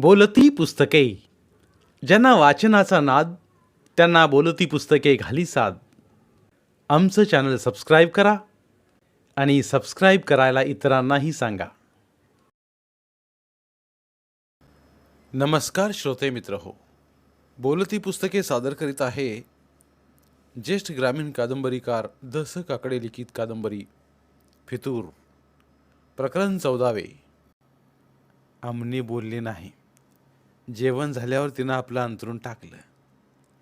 बोलती पुस्तके. ज्यांना वाचनाचा नाद त्यांना बोलती पुस्तके घाली साद. आमचं चॅनल सबस्क्राईब करा आणि सबस्क्राईब करायला इतरांनाही सांगा. नमस्कार श्रोते मित्र हो. बोलती पुस्तके सादर करीत आहे ज्येष्ठ ग्रामीण कादंबरीकार दस काकडे लिखित कादंबरी फितूर प्रकरण चौदावे. आमने बोलले नाही. जेवण झाल्यावर तिनं आपलं अंतरून टाकलं.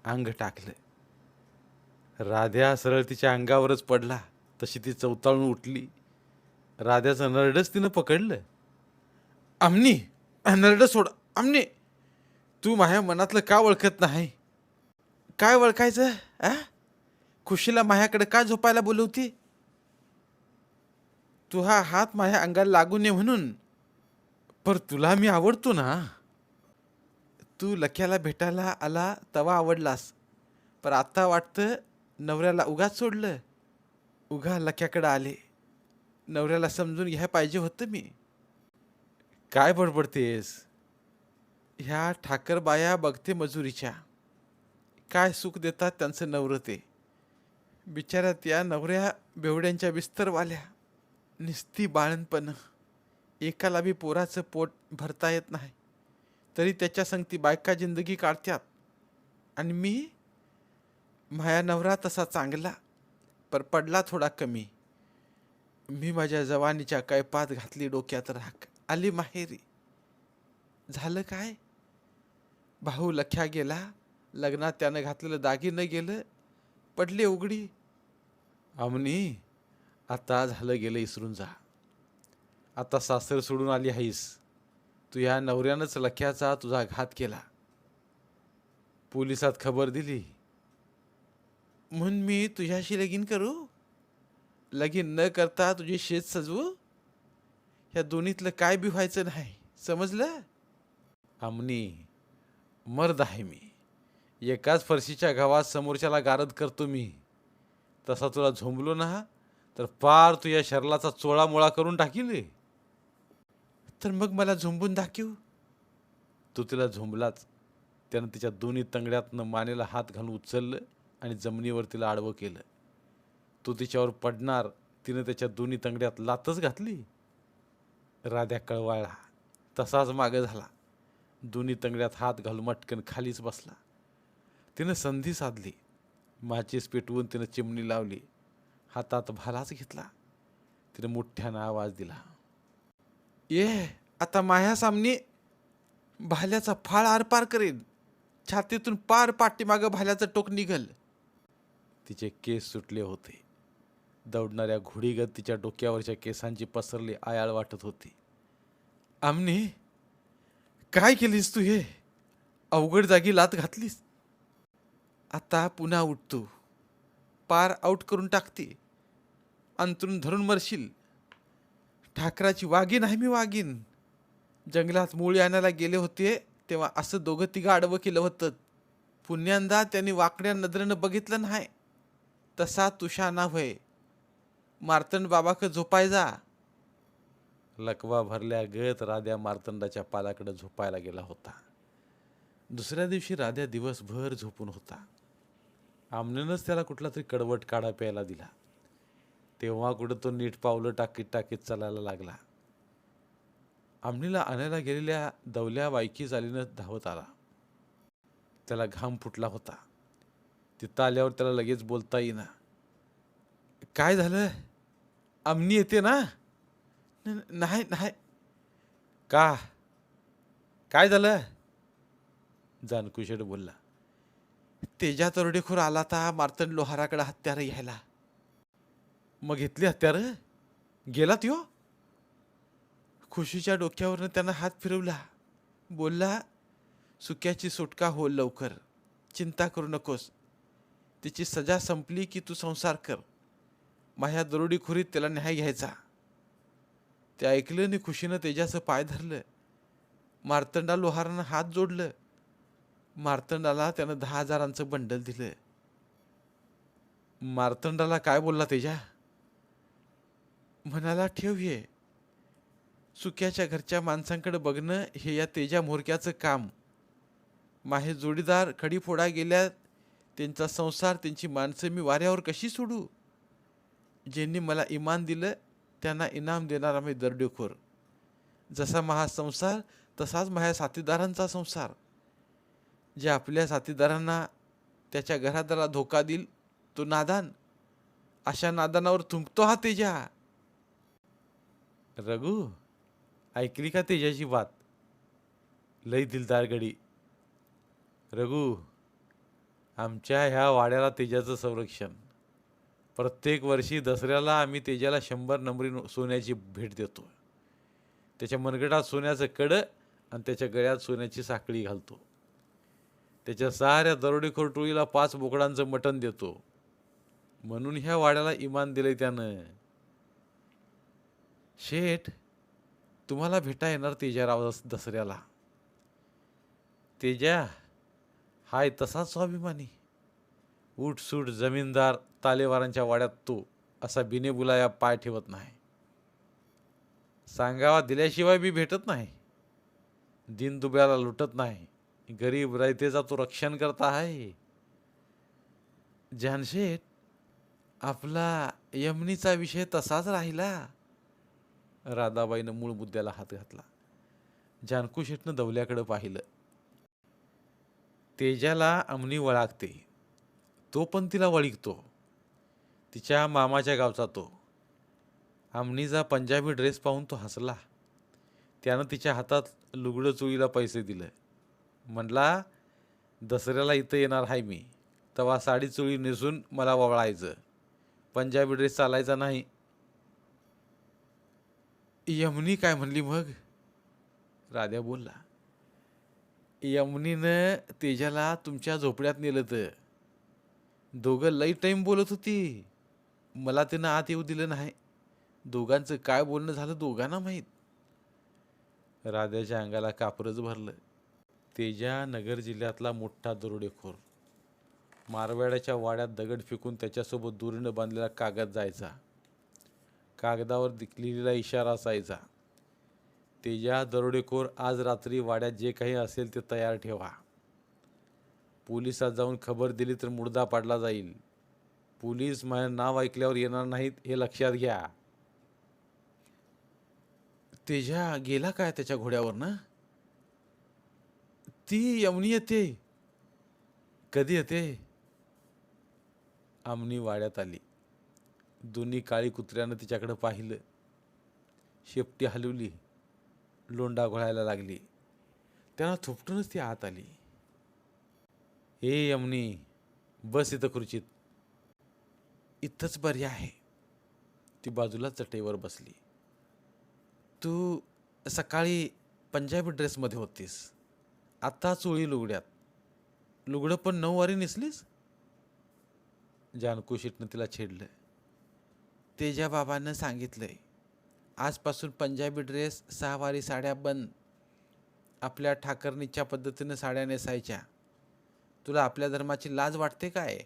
अंग टाकलं. राध्या सरळ तिच्या अंगावरच पडला. तशी ती चवताळून उठली. राध्याचं नरडच तिनं पकडलं. आमनी नरड सोड. आमनी तू माझ्या मनातलं का ओळखत नाही? काय ओळखायचं आ? खुशीला माझ्याकडे का झोपायला बोलवती? तू हा हात माझ्या अंगाला लागू नये म्हणून. पर तुला मी आवडतो ना. तू लक्याला भेटायला आला तवा आवडलास. पर आता वाटतं नवऱ्याला उगाच सोडलं. उगा लक्याकडं आले. नवऱ्याला समजून घ्या पाहिजे होतं मी. काय बडबडतेस? ह्या ठाकर बाया बघते मजुरीच्या. काय सुख देतात त्यांचं नवरं ते. बिचाऱ्या त्या नवऱ्या बेवड्यांच्या विस्तरवाल्या निस्ती बाळणपण. एकाला बी पोराचं पोट भरता येत नाही. तरी त्याच्या संगती बायका जिंदगी काढत्यात. आणि मी माया नवरा तसा चांगला पर पडला थोडा कमी. मी माझ्या जवानीच्या कैपात घातली डोक्यात राख. आली माहेरी. झालं काय? भाऊ लख्या गेला लग्नात त्यानं घातलेलं दागिनं गेलं पडली उघडी. अमनी आता झालं गेलं इसरून जा. आता सासर सोडून आली आहेस तू ह्या नवऱ्यानंच लख्याचा तुझा घात केला. पोलिसात खबर दिली. म्हणून मी तुझ्याशी लगीन करू? लगीन न करता तुझी शेत सजवू? ह्या दोन्हीतलं काय बी व्हायचं नाही. समजलं? आमनी मर्द आहे मी. एकाच फरशीच्या गावात समोरच्याला गारद करतो मी. तसा तुला झोंबलो ना तर पार तुझ्या शरलाचा चोळामोळा करून टाकील तर मग मला झोंबून दाखव. तो तिला झोंबलाच. त्यानं तिच्या दोन्ही तंगड्यातनं मानेला हात घालून उचललं आणि जमिनीवर तिला आडवं केलं. तो तिच्यावर पडणार तिनं त्याच्या दोन्ही तंगड्यात लातच घातली. राध्या कळवाळा तसाच मागं झाला. दोन्ही तंगड्यात हात घालून मटकन खालीच बसला. तिनं संधी साधली. माचीस पेटवून तिनं चिमणी लावली. हातात भालाच घेतला. तिनं मोठ्यानं आवाज दिला. ये आता माया सामने भाल्याचा फाळ आरपार करेन. छातीतून पार पाठीमागं भाल्याचं टोक निघल. तिचे केस सुटले होते. दौडणाऱ्या घोडीगत तिच्या डोक्यावरच्या केसांची पसरली आयाळ वाटत होती. आमने काय केलीस तू हे? अवघड जागी लात घातलीस. आता पुन्हा उठतो पार आऊट करून टाकते. अंतरून धरून मरशील. ठाकराची वागीन आहे मी वागीन जंगलात मुळी आणायला गेले होते तेव्हा असं दोघं तिघं आडवं केलं होतं. पुण्यांदा त्यांनी वाकड्या नजरेनं बघितलं नाही. तसा तुषा ना व्हय. मार्तंड बाबाक झोपाय जा. लकवा भरल्या गत राध्या मार्तंडाच्या पालाकडे झोपायला गेला होता. दुसऱ्या दिवशी राध्या दिवसभर झोपून होता. आमनेनंच त्याला कुठला तरी कडवट काढा प्यायला दिला. तेव्हा कुठं तो नीट पावलं टाकीत टाकीत चालायला लागला. आमणीला आणायला गेलेल्या दवल्या वायकी चालीनं धावत आला. त्याला घाम फुटला होता. तिथं आल्यावर त्याला लगेच बोलता येईना. काय झालं? आमनी येते ना? नाही नाही. का? काय झालं? जानकुशेट बोलला. तेजा तरोडेखोर आला ता मार्तंड लोहाराकडे हत्यार घ्यायला. मग घेतली हत्यारं? गेला त्यो खुशीच्या डोक्यावरनं त्यांना हात फिरवला. बोलला सुक्याची सुटका हो लवकर. चिंता करू नकोस. तिची सजा संपली की तू संसार कर. माझ्या दरोडीखोरीत त्याला न्याय घ्यायचा. ते ऐकलं आणि खुशीनं तेजाचं पाय धरलं. मार्तंडा लोहारानं हात जोडलं. मार्तंडाला त्यानं दहा हजारांचं बंडल दिलं. मार्तंडाला काय बोलला तेजा? म्हणाला ठेव ये सुक्याच्या घरच्या माणसांकडे बघणं हे या तेजा म्होरक्याचं काम. माहे जोडीदार खडीफोडा गेल्या त्यांचा संसार त्यांची माणसं मी वाऱ्यावर कशी सोडू? ज्यांनी मला इमान दिलं त्यांना इनाम देणारा मी दरडेखोर. जसा माझा संसार तसाच माझ्या साथीदारांचा संसार. जे आपल्या साथीदारांना त्याच्या घरादाराला धोका देईल तो नादान. अशा नादानावर थुंकतो हा तेजा. रघु ऐकली का तेजाची बात लई दिलदार गडी. रघु आमच्या ह्या वाड्याला तेजाचं संरक्षण. प्रत्येक वर्षी दसऱ्याला आम्ही तेजाला शंभर नंबरी सोन्याची भेट देतो त्याच्या मनगटात सोन्याचं कडं आणि त्याच्या गळ्यात सोन्याची साखळी घालतो. त्याच्या साऱ्या दरोडेखोर टोळीला पाच बोकडांचं मटण देतो. म्हणून ह्या वाड्याला इमान दिलं त्यानं. शेठ तुम्हाला भेटा येणार तेजाराव दस दसऱ्याला. तेजा हाय तसाच स्वाभिमानी. उठसूट जमीनदार तालेवारांच्या वाड्यात तो असा बिनेबुलाया पाय ठेवत नाही. सांगावा दिल्याशिवाय बी भेटत नाही. दिनदुब्याला लुटत नाही. गरीब रयतेचा तो रक्षण करता आहे. जानशेठ आपला यमनीचा विषय तसाच राहिला. राधाबाईनं मूळ मुद्द्याला हात घातला. जानकू शेठनं दवल्याकडं पाहिलं. तेजाला अमनी वळागते. तो पण तिला वळिकतो तिच्या मामाच्या गावचा तो. अमनीचा पंजाबी ड्रेस पाहून तो हसला. त्यानं तिच्या हातात लुगडं चोळीला पैसे दिलं. म्हणला दसऱ्याला इथं येणार आहे मी. तेव्हा साडी चोळी नेसून मला वळायचं. पंजाबी ड्रेस चालायचा नाही. यमनी काय म्हणली मग? राध्या बोलला यमनीनं तेजाला तुमच्या झोपड्यात नेलं तर. दोघं लई टाईम बोलत होती. मला त्यानं आत येऊ दिलं नाही. दोघांचं काय बोलणं झालं दोघांना माहीत. राध्याच्या अंगाला कापरच भरलं. तेजा नगर जिल्ह्यातला मोठा दरोडेखोर. मारवाड्याच्या वाड्यात दगड फेकून त्याच्यासोबत दुरीनं बांधलेला कागद जायचा. कागदावर लिहिलेला इशारा असायचा. तेजा दरोडेखोर आज रात्री वाड्यात जे काही असेल ते तयार ठेवा. पोलिसात जाऊन खबर दिली तर मुर्दा पाडला जाईल. पोलीस माझं नाव ऐकल्यावर येणार नाहीत हे लक्षात घ्या. तेजा गेला काय त्याच्या घोड्यावर ना? ती यमनी येते. कधी येते? आमनी वाड्यात आली. दोन्ही काळी कुत्र्यानं तिच्याकडं पाहिलं. शेपटी हलवली. लोंडा घोळायला लागली. त्यांना थोपटूनच ती आत आली. हे यमनी बस इथं खुर्चीत. इथंच बरी आहे. ती बाजूला चटईवर बसली. तू सकाळी पंजाबी ड्रेसमध्ये होतीस. आता चोळी लुगड्यात. लुगडं पण नऊवारी नेसलीस? जानकुशीटनं तिला छेडलं. तेजा सांगितलं आहे आजपासून पंजाबी ड्रेस सहावारी साड्या बंद. आपल्या ठाकरणीच्या पद्धतीनं साड्या नेसायच्या. तुला आपल्या धर्माची लाज वाटते काय?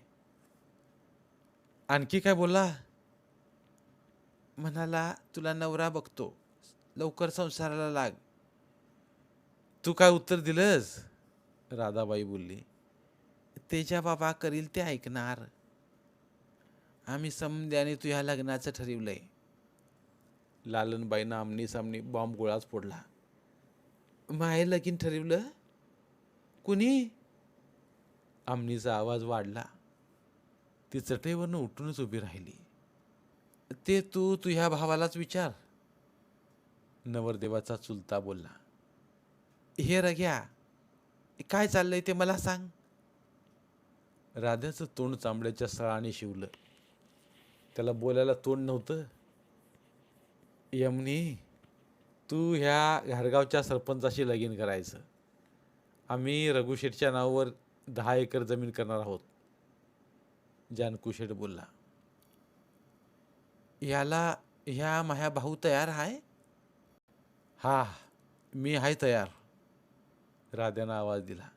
आणखी काय बोला. म्हणाला तुला नवरा बघतो. लवकर संसाराला लाग. तू काय उत्तर दिलंस? राधाबाई बोलली. तेजा बाबा करील ते ऐकणार. आम्ही समद्याने तुझ्या लग्नाचं ठरवलंय. लालनबाईनं आमनी सामनी बॉम्ब गोळाच फोडला. माहे लगीन ठरवलं? कुणी? आमनीचा आवाज वाढला. ती चटईवरनं उठूनच उभी राहिली. ते तू तुझ्या भावालाच विचार. नवरदेवाचा चुलता बोलला. हे रग्या काय चाललंय ते मला सांग. राधाचं तोंड चांबड्याच्या सळाने शिवलं. त्याला बोलायला तोंड नव्हतं. यमनी तू ह्या घरगावच्या सरपंचाशी लगीन करायचं. आम्ही रघुशेठच्या नावावर दहा एकर जमीन करणार आहोत. जानकुशेठ बोलला. याला ह्या माझ्या भाऊ तयार आहे हा मी आहे तयार. राध्यानं आवाज दिला.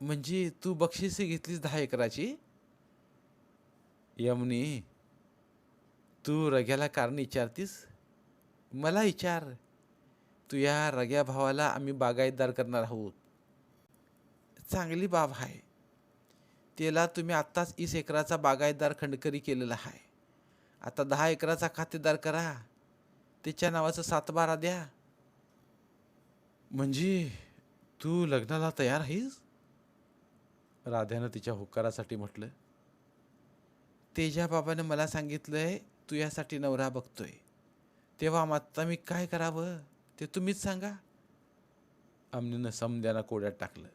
म्हणजे तू बक्षिसी घेतलीस दहा एकराची? यमनी तू रग्याला कारण विचारतीस? मला विचार. तुया रग्या भावाला आम्ही बागायतदार करणार आहोत. चांगली बाब आहे त्याला तुम्ही आत्ताच वीस एकराचा बागायतदार खंडकरी केलेला आहे आता दहा एकराचा खातेदार करा. त्याच्या नावाचं सातबारा द्या. म्हणजे तू लग्नाला तयार आहेस राध्यानं तिच्या होकारासाठी म्हटलं. तेजा बाबानं मला सांगितलंय तू यासाठी नवरा बघतोय. तेव्हा आता मी काय करावं? ते तुम्हीच सांगा. अमनीनं समद्याना कोड्यात टाकलं.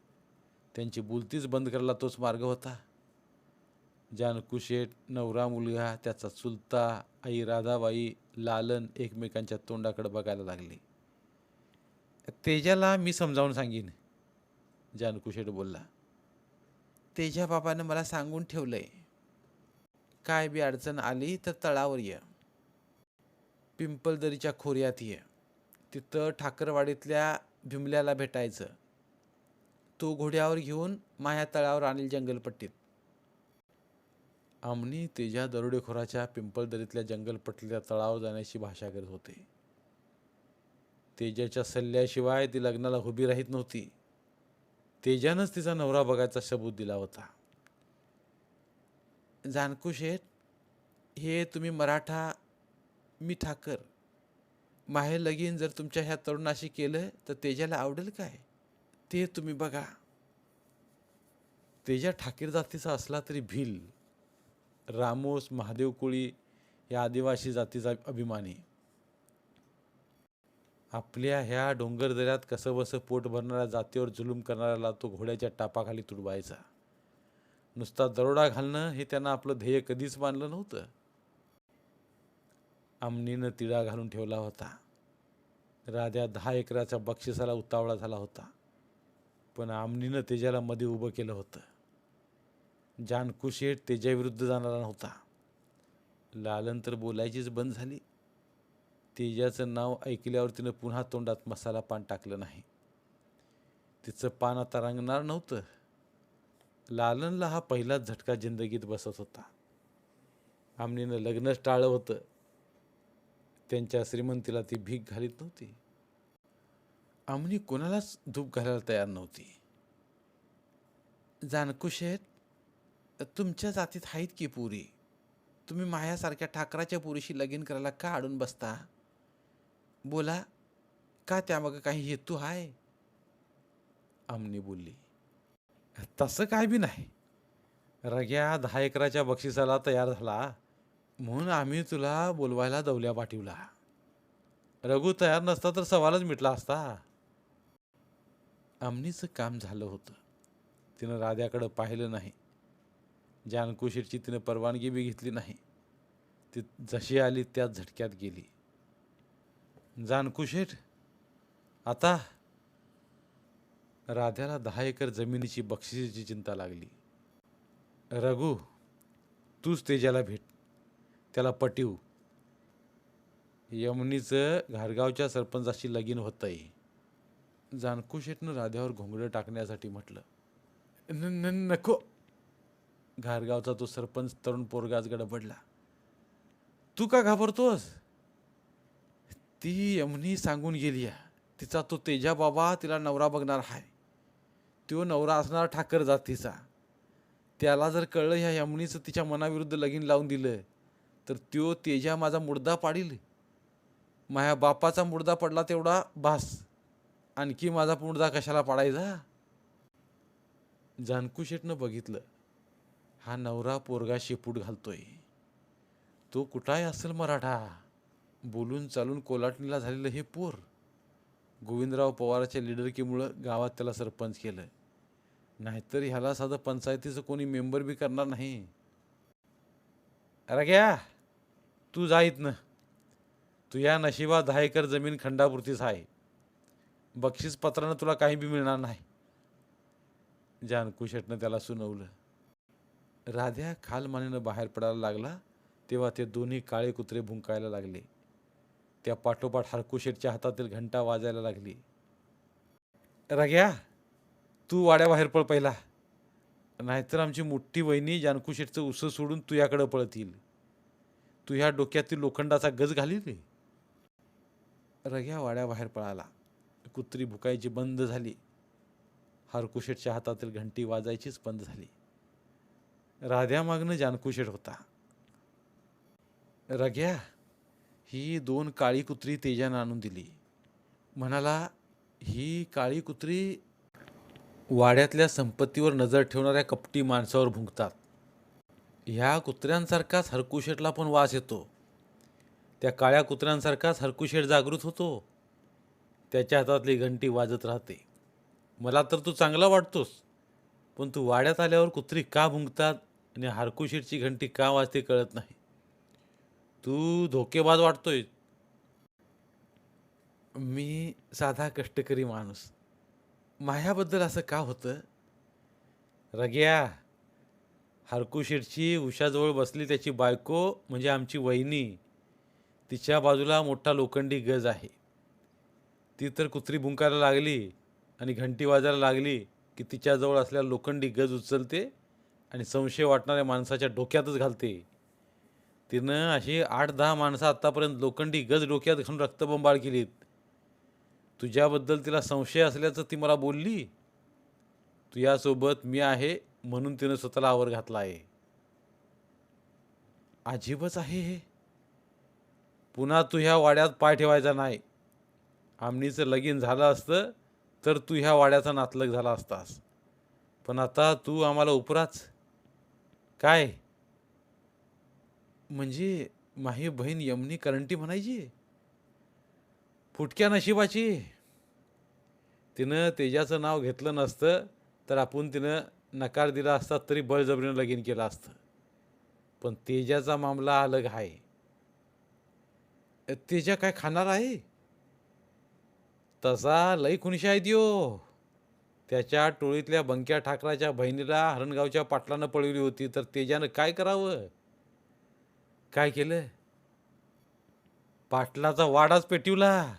त्यांची बोलतीच बंद करायला तोच मार्ग होता. जानकुशेठ नवरा मुलगा त्याचा चुलता आई राधाबाई लालन एकमेकांच्या तोंडाकडे बघायला लागले. तेजाला मी समजावून सांगीन जानकुशेठ बोलला. तेजा बाबानं मला सांगून ठेवलंय. काय बी अडचण आली तर तळावर ये. पिंपलदरीच्या खोऱ्यात ये. तिथं ठाकरवाडीतल्या भिमल्याला भेटायचं. तो घोड्यावर घेऊन माया तळावर आणील जंगलपट्टीत. आमनी तेजा दरोडेखोराच्या पिंपलदरीतल्या जंगलपट्टीतल्या तळावर जाण्याची भाषा करत होते. तेजाच्या सल्ल्याशिवाय ती लग्नाला उभी राहीत नव्हती. तेजानंच तिचा नवरा बघायचा सबूत दिला होता. जानकू शेठ हे तुम्ही मराठा मी ठाकर. माहे लगीन जर तुमच्या ह्या तरुणाशी केलं तर तेजाला आवडेल काय? ते तुम्ही बघा. तेजा ठाकीर जातीचा असला तरी भिल. रामोस महादेव कोळी या आदिवासी जातीचा अभिमानी. आपल्या ह्या डोंगरदऱ्यात कसं बसं पोट भरणाऱ्या जातीवर जुलूम करणाऱ्याला तो घोड्याच्या टापाखाली तुडवायचा. नुसता दरोडा घालणं हे त्यांना आपलं ध्येय कधीच मानलं नव्हतं. आमनीनं तिळा घालून ठेवला होता. राजा दहा एकराच्या बक्षिसाला उतावळा झाला होता. पण आमनीनं तेजाला मध्ये उभं केलं होतं. जानकुशेठ तेजाविरुद्ध जाणारा नव्हता. लालन तर बोलायचीच बंद झाली. तेजाचं नाव ऐकल्यावर तिनं पुन्हा तोंडात मसाला पान टाकलं नाही. तिचं पान आता रंगणार नव्हतं. लालनला हा पहिलाच झटका जिंदगीत बसत होता. आमनीनं लग्नच टाळलं होतं. त्यांच्या श्रीमंतीला ती भीक घालीत नव्हती. आमनी कोणालाच धूप घालायला तयार नव्हती. जानकुशेठ तुमच्या जातीत आहेत की पुरी? तुम्ही मायासारख्या ठाकराच्या पुरीशी लगीन करायला का अडून बसता? बोला का त्यामागं काही हेतू आहे? आमनी बोलली तसं काय बी नाही. रग्या दहा एकराच्या बक्षिसाला तयार झाला. म्हणून आम्ही तुला बोलवायला दौल्या पाठवला. रघु तयार नसता तर सवालच मिटला असता. आमनीचं काम झालं होतं. तिनं राध्याकडं पाहिलं नाही. जानकुशीरची तिनं परवानगी बी घेतली नाही. ती जशी आली त्याच झटक्यात गेली. जानकुशीर आता राध्याला दहा एकर जमिनीची बक्षिसीची चिंता लागली. रघु तूच तेजाला भेट. त्याला पटीव. यमुनीचं घारगावच्या सरपंचाशी लगीन होतंय. जानकुशेठनं राध्यावर घोंगडं टाकण्यासाठी म्हटलं. "न- न- नको. घारगावचा तो सरपंच तरुण पोरगाच गडबडला तू का घाबरतोस? ती यमुनी सांगून गेली आहे. तिचा तो तेजा बाबा तिला नवरा बघणार आहे तो नवरा असणार ठाकर जातीचा. त्याला जर कळलं ह्या यमुनीचं तिच्या मनाविरुद्ध लगीन लावून दिलं तर त्यो तेजा माझा मुर्दा पाडील. माझ्या बापाचा मुर्दा पडला तेवढा भास. आणखी माझा मुर्दा कशाला पाडायचा? जानकू शेटनं बघितलं. हा नवरा पोरगा शेपूट घालतोय. तो कुठाय असेल मराठा? बोलून चालून कोलाटणीला झालेलं हे पोर. गोविंदराव पवाराच्या लिडरकीमुळं गावात त्याला सरपंच केलं नाहीतर ह्याला साधं पंचायतीचं कोणी मेंबर बी करणार नाही. अरे घ्या तू जा इथनं. तू या नशिबा दहा एकर जमीन खंडापुरतीच आहे. बक्षीसपत्रानं तुला काही बी मिळणार नाही. जानकू शेटनं त्याला सुनवलं. राध्या खालमानेनं बाहेर पडायला लागला तेव्हा ते दोन्ही काळे कुत्रे भुंकायला लागले. त्या पाठोपाठ हरकुशेटच्या हातातील घंटा वाजायला लागली. रग्या तू वाड्याबाहेर पळ पहिला. नाहीतर आमची मोठी वहिनी जानकुशेटचं उसं सोडून तुझ्याकडं पळतील. तू ह्या डोक्यातील लोखंडाचा गज घालील? रग्या वाड्याबाहेर पळाला. कुत्री भुकायची बंद झाली. हरकुशेटच्या हातातील घंटी वाजायचीच बंद झाली. राध्यामागनं जानकुशेट होता. रग्या ही दोन काळी कुत्री तेजानं आणून दिली. म्हणाला ही काळी कुत्री वाड्यातल्या संपत्तीवर नजर ठेवणाऱ्या कपटी माणसावर भुंकतात. ह्या कुत्र्यांसारखाच हरकुशेटला पण वास येतो. त्या काळ्या कुत्र्यांसारखाच हरकुशेट जागृत होतो. त्याच्या हातातली घंटी वाजत राहते. मला तर तू चांगला वाटतोस पण तू वाड्यात आल्यावर कुत्री का भुंकतात आणि हरकुशेटची घंटी का वाजते कळत नाही. तू धोकेबाज वाटतोय. मी साधा कष्टकरी माणूस. मायाबद्दल असं का होतं? रग्या हरकुशेटची उषाजवळ बसली त्याची बायको म्हणजे आमची वहिनी. तिच्या बाजूला मोठा लोखंडी गज आहे. ती तर कुत्री भुंकायला लागली आणि घंटी वाजायला लागली की तिच्याजवळ असलेला लोखंडी गज उचलते आणि संशय वाटणाऱ्या माणसाच्या डोक्यातच घालते. तिनं अशी आठ दहा माणसं आत्तापर्यंत लोखंडी गज डोक्यात घालून रक्तबंबाळ केलीत. तुझ्याबद्दल तिला संशय असल्याचं ती मला बोलली. तुझ्यासोबत मी आहे म्हणून तिनं स्वतःला आवर घातला आहे. अजीबच आहे हे. पुन्हा तू ह्या वाड्यात पाय ठेवायचा नाही. आमणीचं लगीन झालं असतं तर तू ह्या वाड्याचा नातलग झाला असतास. पण आता तू आम्हाला उपराच. काय? म्हणजे माही बहीण यमनी करंटी म्हणायची? फुटक्या नशिबाची. तिनं तेजाचं नाव घेतलं नसतं तर आपण तिनं नकार दिला असता तरी बळजबरीनं लगीन केलं असतं. पण तेजाचा मामला अलग आहे तेजा काय खाणार आहे? तसा लई खुनिशा आहे दिओ त्याच्या टोळीतल्या बंक्या ठाकराच्या बहिणीला हरणगावच्या पाटलानं पळवली होती तर तेजानं काय करावं? काय केलं पाटलाचा वाडाच पेटिवला.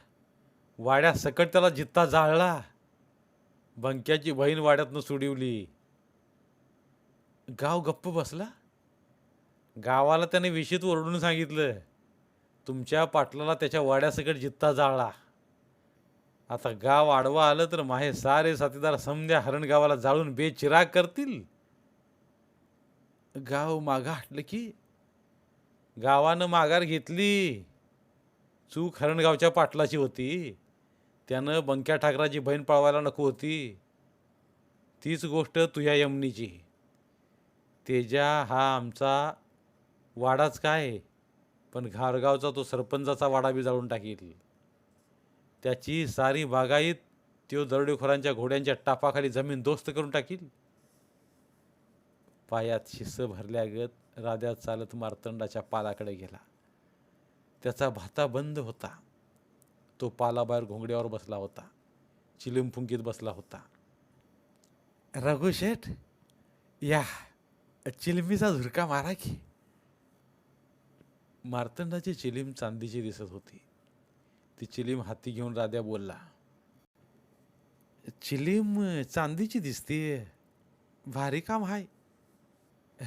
वाड्या सकट त्याला जित्ता जाळला. बंक्याची बहीण वाड्यातनं सोडिवली. गाव गप्प बसला. गावाला त्याने विषित ओरडून सांगितलं. तुमच्या पाटलाला त्याच्या वाड्यासकट जित्ता जाळला. आता गाव आडवा आलं तर माहे सारे साथीदार समध्या हरण गावाला जाळून बेचिराग करतील. गाव मागा हटलं की गावानं माघार घेतली. चूक हरणगावच्या पाटलाची होती. त्यानं बंक्या ठाकराची बहीण पळवायला नको होती. तीच गोष्ट तुझ्या यमनीची. तेजा हा आमचा वाडाच काय? पण घारगावचा तो सरपंचाचा वाडा बी जाळून टाकील. त्याची सारी बागाईत त्यो दरोडेखोरांच्या घोड्यांच्या टापाखाली जमीन दोस्त करून टाकील. पायात शिस्स भरल्यागत राजा चालत मार्तंडाच्या पालाकडे गेला. त्याचा भाता बंद होता. तो पालाबाहेर घोंगड्यावर बसला होता. चिलिमफुंकीत बसला होता. रघुशेठ या चिलमीचा झुरका मारा की. मार्तंडाची चिलीम चांदीची दिसत होती. ती चिलीम हाती घेऊन राध्या बोलला चिलीम चांदीची दिसते भारी काम आहे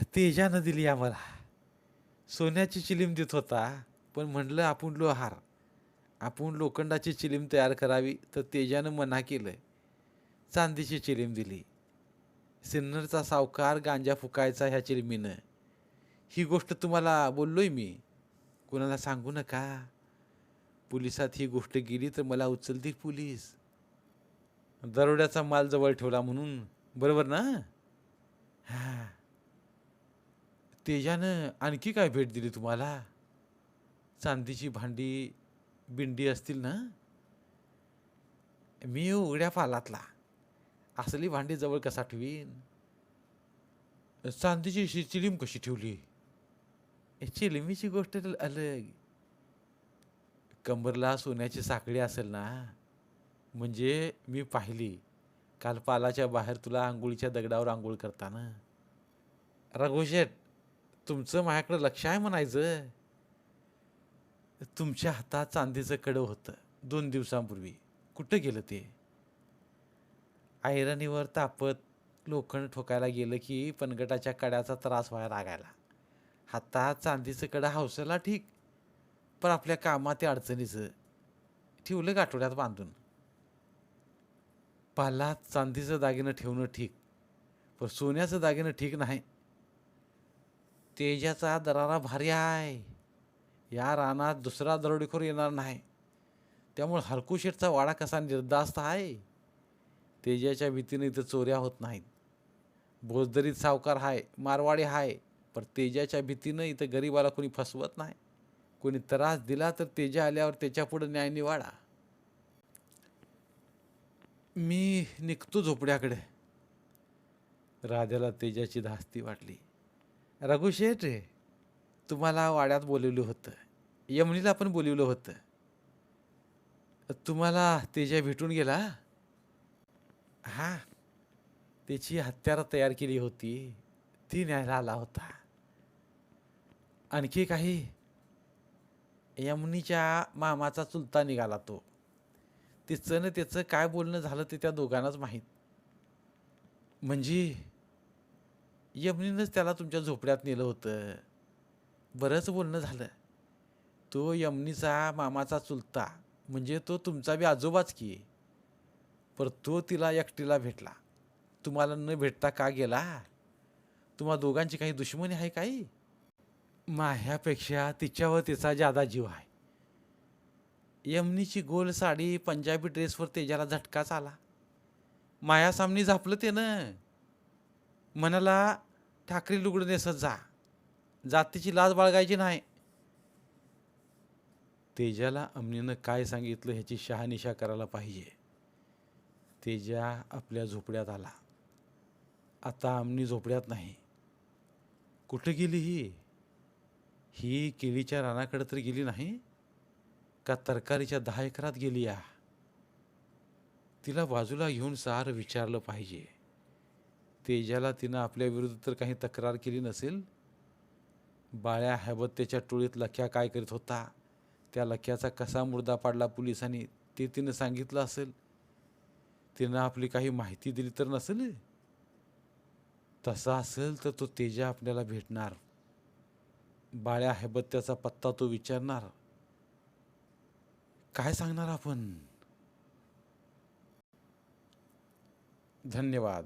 तेजानं दिली आम्हाला. सोन्याची चिलीम देत होता पण म्हणलं आपण लोहार आपण लोखंडाची चिलीम तयार करावी. तर तेजानं मना केलं चांदीची चिलीम दिली. सिन्नरचा सावकार गांजा फुकायचा ह्या चिलमीनं. ही गोष्ट तुम्हाला बोललोय मी. कुणाला सांगू नका. पोलिसात ही गोष्ट गेली तर मला उचलतील पोलीस. दरोड्याचा माल जवळ ठेवला म्हणून. बरोबर ना? हां. तेजानं आणखी काय भेट दिली तुम्हाला? चांदीची भांडी बिंडी असतील ना? मी उघड्या पालातला. असली भांडी जवळ कसा ठेवीन? चांदीची शि- चिलीम कशी ठेवली? चिलिमीची गोष्ट अलग. कंबरला सोन्याची साखळी असेल ना? म्हणजे मी पाहिली. काल पालाच्या बाहेर तुला आंघोळीच्या दगडावर आंघोळ करताना. रघुशेठ तुमचं माझ्याकडं लक्ष आहे म्हणायचं. तुमच्या हातात चांदीचं कडं होतं दोन दिवसांपूर्वी. कुठं गेलं ते? आयरणीवर तापत लोखंड ठोकायला गेलं की पनगटाच्या कड्याचा त्रास व्हायला लागायला. हातात चांदीचं कडं हौसला ठीक पण आपल्या कामात ते अडचणीचं. ठेवलं गाठोड्यात बांधून? पालात चांदीचं दागिनं ठेवणं ठीक पण सोन्याचं दागिनं ठीक नाही. तेजाचा दरारा भारी आहे. या रानात दुसरा दरोडेखोर येणार नाही. त्यामुळे हरकुशेठचा वाडा कसा निर्दास्त आहे? तेजाच्या भीतीने इथं चोऱ्या होत नाहीत. भोजदरीत सावकार आहे मारवाडी आहे पण तेजाच्या भीतीनं इथं गरीबाला कोणी फसवत नाही. कोणी त्रास दिला तर तेजा आल्यावर त्याच्यापुढं न्याय निवाडा. मी निघतो झोपड्याकडे. राजाला तेजाची धास्ती वाटली. रघुशेठ तुम्हाला वाड्यात बोलवलं होतं. यमनीला पण बोलवलं होतं. तुम्हाला तेजा भेटून गेला? हां त्याची हत्यारं तयार केली होती. ती न्यायला आला होता. आणखी काही? यमुनीच्या मामाचा चुलता निघाला तो. तिचं न त्याचं काय बोलणं झालं ते त्या दोघांनाच माहीत. म्हणजे यमनीनंच त्याला तुमच्या झोपड्यात नेलं होतं. बरंच बोलणं झालं. तो यमनीचा मामाचा चुलता म्हणजे तो तुमचा बी आजोबाच की. पर तो तिला एकटीला भेटला. तुम्हाला न भेटता का गेला? तुम्हा दोघांची काही दुश्मनी आहे काही? माह्यापेक्षा तिच्यावर तिचा जादा जीव आहे. यमनीची गोल साडी पंजाबी ड्रेसवर तेजाला झटकाच आला. मायासामनी झापलं त्यानं मनाला ठाकरी लुगडं नेसत जा. जातीची लाज बाळगायची नाही. तेजाला अमनीनं काय सांगितलं ह्याची शहानिशा करायला पाहिजे. तेजा आपल्या झोपड्यात आला. आता अमनी झोपड्यात नाही. कुठं गेली ही? ही केळीच्या रानाकडे तर गेली नाही? का तरकारीच्या दहा एकरात गेली या? तिला बाजूला घेऊन सार विचारलं पाहिजे. तेजाला तिनं आपल्या विरुद्ध तर काही तक्रार केली नसेल. बाळ्या हैबत्तेच्या टोळीत लख्या काय करीत होता? त्या लख्याचा कसा मुर्दा पाडला पोलिसांनी? ते तिनं सांगितलं असेल. तिनं आपली काही माहिती दिली तर नसेल? तसा असेल तर तो तेजा आपल्याला भेटणार. बाळ्या हैबत्त्याचा पत्ता तो विचारणार. काय सांगणार आपण? धन्यवाद.